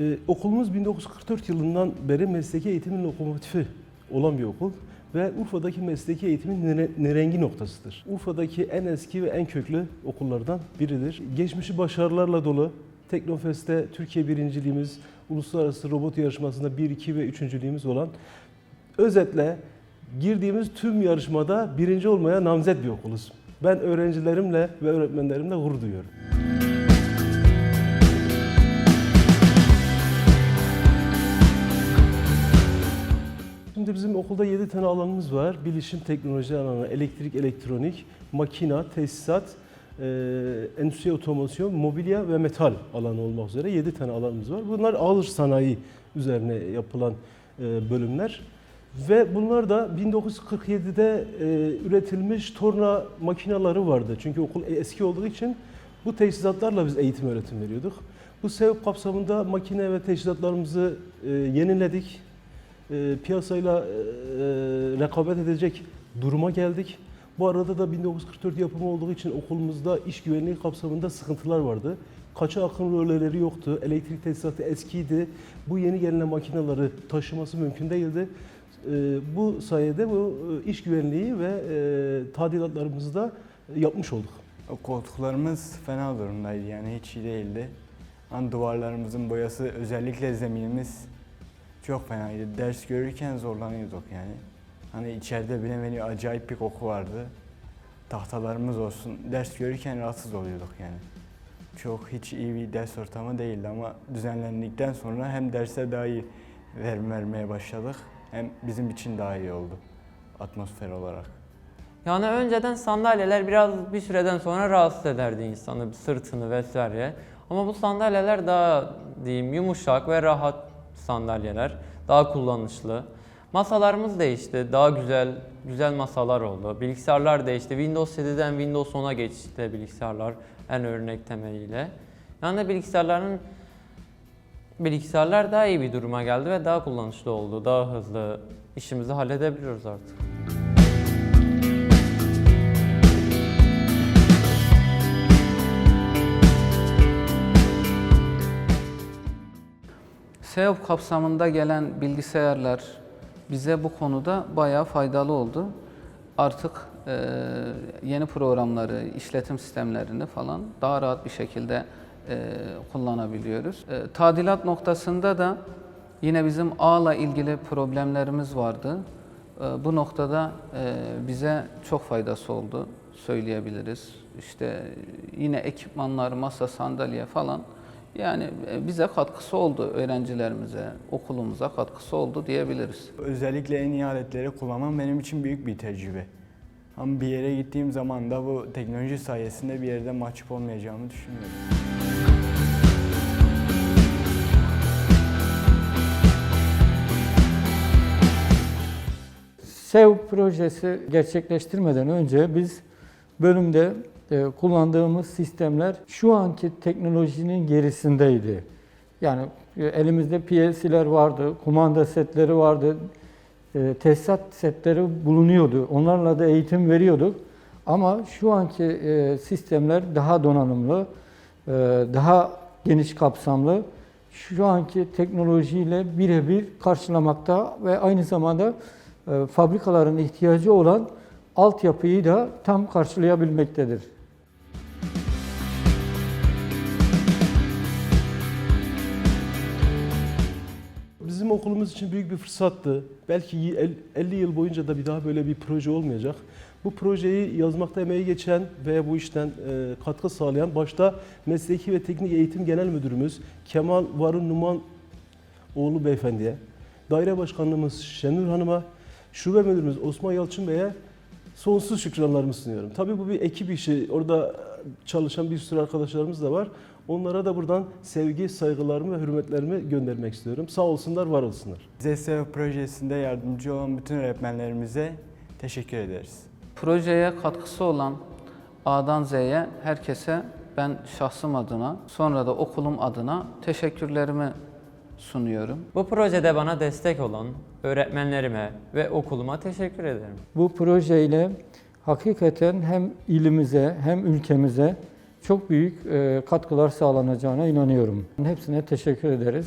Ee, okulumuz 1944 yılından beri mesleki eğitimin lokomotifi olan bir okul ve Urfa'daki mesleki eğitimin nere- nerengi noktasıdır. Urfa'daki en eski ve en köklü okullardan biridir. Geçmişi başarılarla dolu. Teknofest'te Türkiye birinciliğimiz, uluslararası robot yarışmasında 1, 2 ve üçüncülüğümüz olan özetle girdiğimiz tüm yarışmada birinci olmaya namzet bir okuluz. Ben öğrencilerimle ve öğretmenlerimle gurur duyuyorum. Şimdi bizim okulda 7 tane alanımız var. Bilişim teknoloji alanı, elektrik, elektronik, makina, tesisat, e, endüstri otomasyon, mobilya ve metal alanı olmak üzere 7 tane alanımız var. Bunlar ağır sanayi üzerine yapılan e, bölümler. Ve bunlar da 1947'de e, üretilmiş torna makinaları vardı. Çünkü okul eski olduğu için bu teçhizatlarla biz eğitim öğretim veriyorduk. Bu sebep kapsamında makine ve teçhizatlarımızı e, yeniledik. E, piyasayla e, rekabet edecek duruma geldik. Bu arada da 1944 yapımı olduğu için okulumuzda iş güvenliği kapsamında sıkıntılar vardı. Kaça akım röleleri yoktu, elektrik tesisatı eskiydi. Bu yeni gelen makineleri taşıması mümkün değildi. E, bu sayede bu e, iş güvenliği ve e, tadilatlarımızı da yapmış olduk. Koltuklarımız fena durumdaydı yani hiç iyi değildi. Hani duvarlarımızın boyası özellikle zeminimiz çok fenaydı. Ders görürken zorlanıyorduk yani. Hani içeride bile beni acayip bir koku vardı. Tahtalarımız olsun. Ders görürken rahatsız oluyorduk yani. Çok hiç iyi bir ders ortamı değildi ama düzenlendikten sonra hem derse daha iyi verim vermeye başladık hem bizim için daha iyi oldu atmosfer olarak. Yani önceden sandalyeler biraz bir süreden sonra rahatsız ederdi insanı, sırtını vesaire. Ama bu sandalyeler daha diyeyim yumuşak ve rahat sandalyeler, daha kullanışlı. Masalarımız değişti, daha güzel güzel masalar oldu. Bilgisayarlar değişti. Windows 7'den Windows 10'a geçti bilgisayarlar en örnek temeliyle. Yani bilgisayarların bilgisayarlar daha iyi bir duruma geldi ve daha kullanışlı oldu, daha hızlı işimizi halledebiliyoruz artık. SEOP kapsamında gelen bilgisayarlar bize bu konuda bayağı faydalı oldu. Artık e, yeni programları, işletim sistemlerini falan daha rahat bir şekilde e, kullanabiliyoruz. E, tadilat noktasında da yine bizim ağla ilgili problemlerimiz vardı. E, bu noktada e, bize çok faydası oldu söyleyebiliriz. İşte yine ekipmanlar, masa, sandalye falan yani e, bize katkısı oldu öğrencilerimize, okulumuza katkısı oldu diyebiliriz. Özellikle en iyi aletleri kullanmam benim için büyük bir tecrübe. Ama bir yere gittiğim zaman da bu teknoloji sayesinde bir yerde mahcup olmayacağımı düşünüyorum. SEV projesi gerçekleştirmeden önce biz bölümde kullandığımız sistemler şu anki teknolojinin gerisindeydi. Yani e, elimizde PLC'ler vardı, kumanda setleri vardı, e, tesisat setleri bulunuyordu. Onlarla da eğitim veriyorduk. Ama şu anki e, sistemler daha donanımlı, e, daha geniş kapsamlı. Şu anki teknolojiyle birebir karşılamakta ve aynı zamanda e, fabrikaların ihtiyacı olan altyapıyı da tam karşılayabilmektedir. Okulumuz için büyük bir fırsattı. Belki y- el- 50 yıl boyunca da bir daha böyle bir proje olmayacak. Bu projeyi yazmakta emeği geçen ve bu işten e, katkı sağlayan başta Mesleki ve Teknik Eğitim Genel Müdürümüz Kemal Varun Numan oğlu beyefendiye, daire başkanlığımız Şenur Hanım'a, şube müdürümüz Osman Yalçın Bey'e sonsuz şükranlarımı sunuyorum. Tabii bu bir ekip işi. Orada çalışan bir sürü arkadaşlarımız da var. Onlara da buradan sevgi, saygılarımı ve hürmetlerimi göndermek istiyorum. Sağ olsunlar, var olsunlar. ZSV projesinde yardımcı olan bütün öğretmenlerimize teşekkür ederiz. Projeye katkısı olan A'dan Z'ye herkese ben şahsım adına sonra da okulum adına teşekkürlerimi sunuyorum. Bu projede bana destek olan öğretmenlerime ve okuluma teşekkür ederim. Bu projeyle hakikaten hem ilimize hem ülkemize çok büyük e, katkılar sağlanacağına inanıyorum. Hepsine teşekkür ederiz.